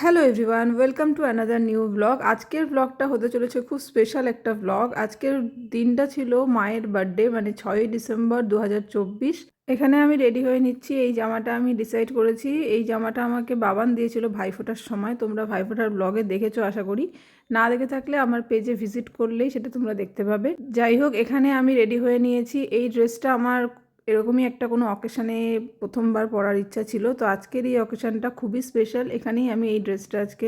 Hello everyone, welcome to another new blog. আজকের ব্লগটা হতে চলেছে খুব স্পেশাল একটা ব্লগ। আজকের দিনটা ছিল মায়ের বার্থডে মানে ছয়ই ডিসেম্বর দু হাজার চব্বিশ। এখানে আমি রেডি হয়ে নিচ্ছি, এই জামাটা আমি ডিসাইড করেছি। এই জামাটা আমাকে বাবান দিয়েছিল ভাইফোঁটার সময়, তোমরা ভাইফোঁটার ব্লগে দেখেছ আশা করি। না দেখে থাকলে আমার পেজে ভিজিট করলেই সেটা তোমরা দেখতে পাবে। যাই হোক, এখানে আমি রেডি হয়ে নিয়েছি। এই ড্রেসটা আমার এরকমই একটা কোনো অকেশানে প্রথমবার পরার ইচ্ছা ছিল। তো আজকের এই অকেশানটা খুবই স্পেশাল এখানেই আমি এই ড্রেসটা আজকে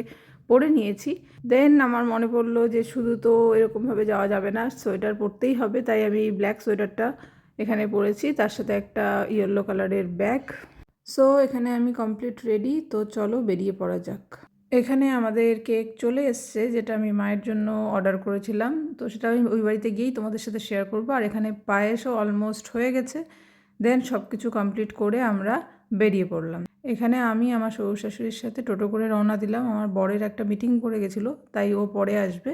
পরে নিয়েছি। দেন আমার মনে পড়ল যে শুধু তো এরকমভাবে যাওয়া যাবে না, সোয়েটার পরতেই হবে। তাই আমি ব্ল্যাক সোয়েটারটা এখানে পরেছি। তার সাথে একটা ইয়েলো কালারের ব্যাগ সো এখানে আমি কমপ্লিট রেডি তো চলো বেরিয়ে পড়া যাক। এখানে আমাদের কেক চলে এসছে, যেটা আমি মায়ের জন্য অর্ডার করেছিলাম। তো সেটা আমি ওই বাড়িতে গিয়েই তোমাদের সাথে শেয়ার করব। আর এখানে পায়েসও অলমোস্ট হয়ে গেছে। দেন সব কিছু কমপ্লিট করে আমরা বেরিয়ে পড়লাম। এখানে আমি আমার শ্বশুর শাশুড়ির সাথে টোটো করে রওনা দিলাম। আমার বরের একটা মিটিং পড়ে গেছিল, তাই ও পরে আসবে।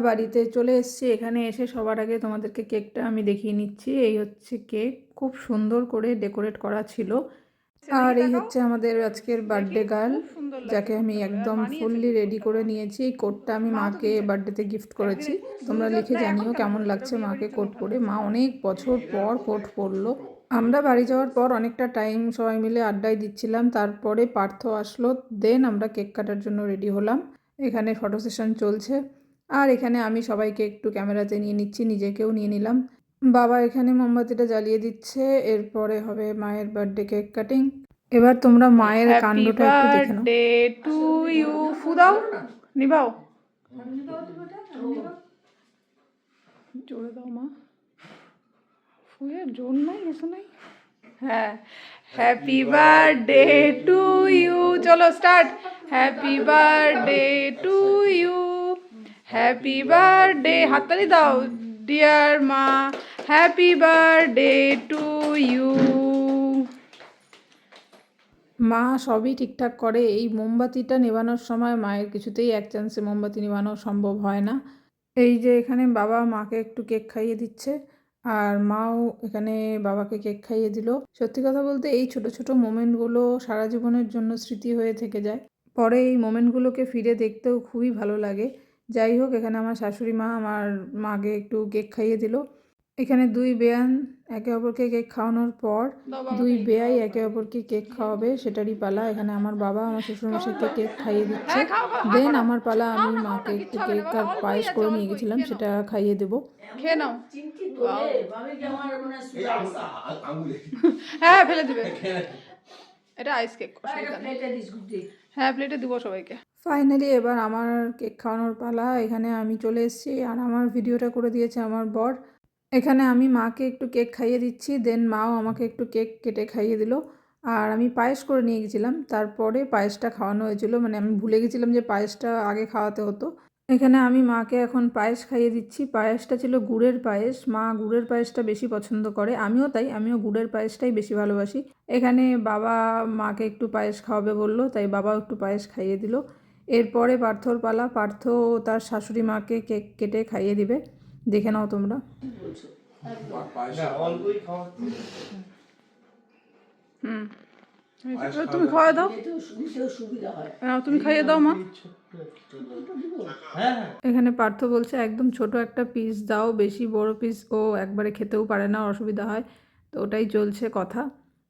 বাড়িতে চলে এসেছি। এখানে এসে সবার আগে তোমাদেরকে কেকটা আমি দেখিয়ে নিচ্ছি। এই হচ্ছে কেক। খুব সুন্দর করে ডেকোরেট করা ছিল। আর এই হচ্ছে আমাদের আজকের বার্থডে গার্ল যাকে আমি একদম ফুললি রেডি করে নিয়েছি। এই কোটটা আমি মাকে বার্থডেতে গিফট করেছি। তোমরা লিখে জানিও কেমন লাগছে মাকে কোট পরে। মা অনেক বছর পর কোট পরলো। আমরা বাড়ি যাওয়ার পর অনেকটা টাইম সবাই মিলে আড্ডায় দিচ্ছিলাম। তারপরে পার্থ আসলো। দেন আমরা কেক কাটার জন্য রেডি হলাম। এখানে ফটো সেশন চলছে। আর এখানে আমি সবাইকে একটু ক্যামেরাতে নিয়ে নিচ্ছি নিজেকেও নিয়ে নিলাম। বাবা এখানে মোমবাতিটা জ্বালিয়ে দিচ্ছে এরপরে হবে মায়ের বার্থডে কেক কাটিং এবার তোমরা মায়ের কাণ্ডটা একটু দেখে নাও। টু ইউ ফু দাও নিবাও জোরে দাও মা। ফুয়ে জোর নাই কিছু নাই। হ্যাঁ হ্যাপি বার্থডে টু ইউ চলো start happy birthday to you happy birthday হাততালি দাও ডিয়ার মা। হ্যাপি বার্থডে টু ইউ মা সবই ঠিকঠাক করে, এই মোমবাতিটা নেভানোর সময় মায়ের কিছুতেই এক চান্সে মোমবাতি নেভানো সম্ভব হয় না। এই যে এখানে বাবা মাকে একটু কেক খাইয়ে দিচ্ছে, আর মাও এখানে বাবাকে কেক খাইয়ে দিল। সত্যি কথা বলতে এই ছোট ছোট মোমেন্টগুলো সারা জীবনের জন্য স্মৃতি হয়ে থেকে যায়। পরে এই মোমেন্টগুলোকে ফিরে দেখতেও খুবই ভালো লাগে। যাই হোক এখানে আমার শাশুড়ি মা আমার মাকে একটু কেক খাইয়ে দিল। এখানে দুই বেয়ান একে অপরকে কেক খাওয়ানোর পর দুই বেয়াই একে অপরকে কেক খাওয়াবে সেটারই পালা। এখানে আমার বাবা আমার শ্বশুরমশাইকে কেক খাইয়ে দিচ্ছে। দেন আমার পালা আমি মাকে একটু কেক আর পায়েস করে নিয়ে গেছিলাম সেটা খাইয়ে দেবো। খেয়ে নাও। হ্যাঁ ফেলে দিবে। এটা আইস কেক হ্যাঁ প্লেটে দিব সবাইকে। ফাইনালি এবার আমার কেক খাওয়ানোর পালা এখানে আমি চলে এসেছি আর আমার ভিডিওটা করে দিয়েছে আমার বর। এখানে আমি মাকে একটু কেক খাইয়ে দিচ্ছি দেন মাও আমাকে একটু কেক কেটে খাইয়ে দিল। আর আমি পায়েস করে নিয়ে গেছিলাম তারপরে পায়েসটা খাওয়ানো হয়েছিল মানে আমি ভুলে গেছিলাম যে পায়েসটা আগে খাওয়াতে হতো। এখানে আমি মাকে এখন পায়েস খাইয়ে দিচ্ছি। পায়েসটা ছিল গুড়ের পায়েস। মা গুড়ের পায়েসটা বেশি পছন্দ করে। আমিও তাই আমিও গুড়ের পায়েসটাই বেশি ভালোবাসি। এখানে বাবা মাকে একটু পায়েস খাওয়াবে বলল তাই বাবাও একটু পায়েস খাইয়ে দিল। এরপরে পার্থর পালা। পার্থ তার শাশুড়ি মাকে কেক কেটে খাইয়ে দিবে। দেখে নাও তোমরা। হুম। তুমি খাওয়া দাও। নাও, তুমি খাইয়ে দাও মা। এখানে পার্থ বলছে একদম ছোট একটা পিস দাও বেশি বড় পিস ও একবারে খেতেও পারে না অসুবিধা হয়। তো ওটাই চলছে কথা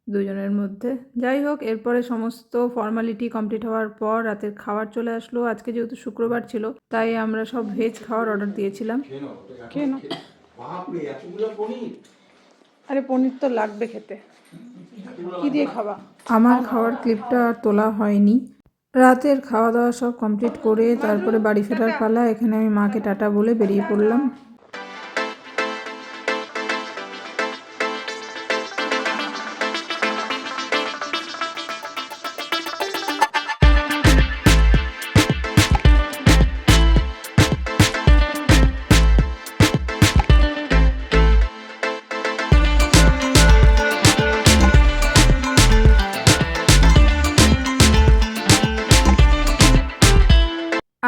দুজনের মধ্যে। যাই হোক এরপরে সমস্ত ফর্মালিটি কমপ্লিট হওয়ার পর রাতের খাবার চলে আসলো। আজকে যেহেতু শুক্রবার ছিল তাই আমরা সব ভেজ খাওয়ার অর্ডার দিয়েছিলাম। পনির। আরে পনির তো লাগবে খেতে। কি দিয়ে খাবা? আমার খাওয়ার ক্লিপটা আর তোলা হয়নি। রাতের খাওয়া দাওয়া সব কমপ্লিট করে তারপরে বাড়ি ফেরার পালা এখানে আমি মাকে টাটা বলে বেরিয়ে পড়লাম।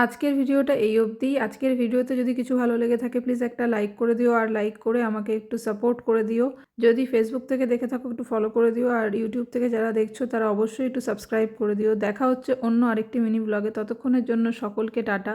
আজকের ভিডিওটা এই অবধি। আজকের ভিডিওতে যদি কিছু ভালো লেগে থাকে প্লিজ একটা লাইক করে দিও আর লাইক করে আমাকে একটু সাপোর্ট করে দিও। যদি ফেসবুক থেকে দেখে থাকো, একটু ফলো করে দিও। আর ইউটিউব থেকে যারা দেখছ, তারা অবশ্যই একটু সাবস্ক্রাইব করে দিও। দেখা হচ্ছে অন্য আরেকটি মিনি ব্লগে ততক্ষণের জন্য সকলকে টাটা।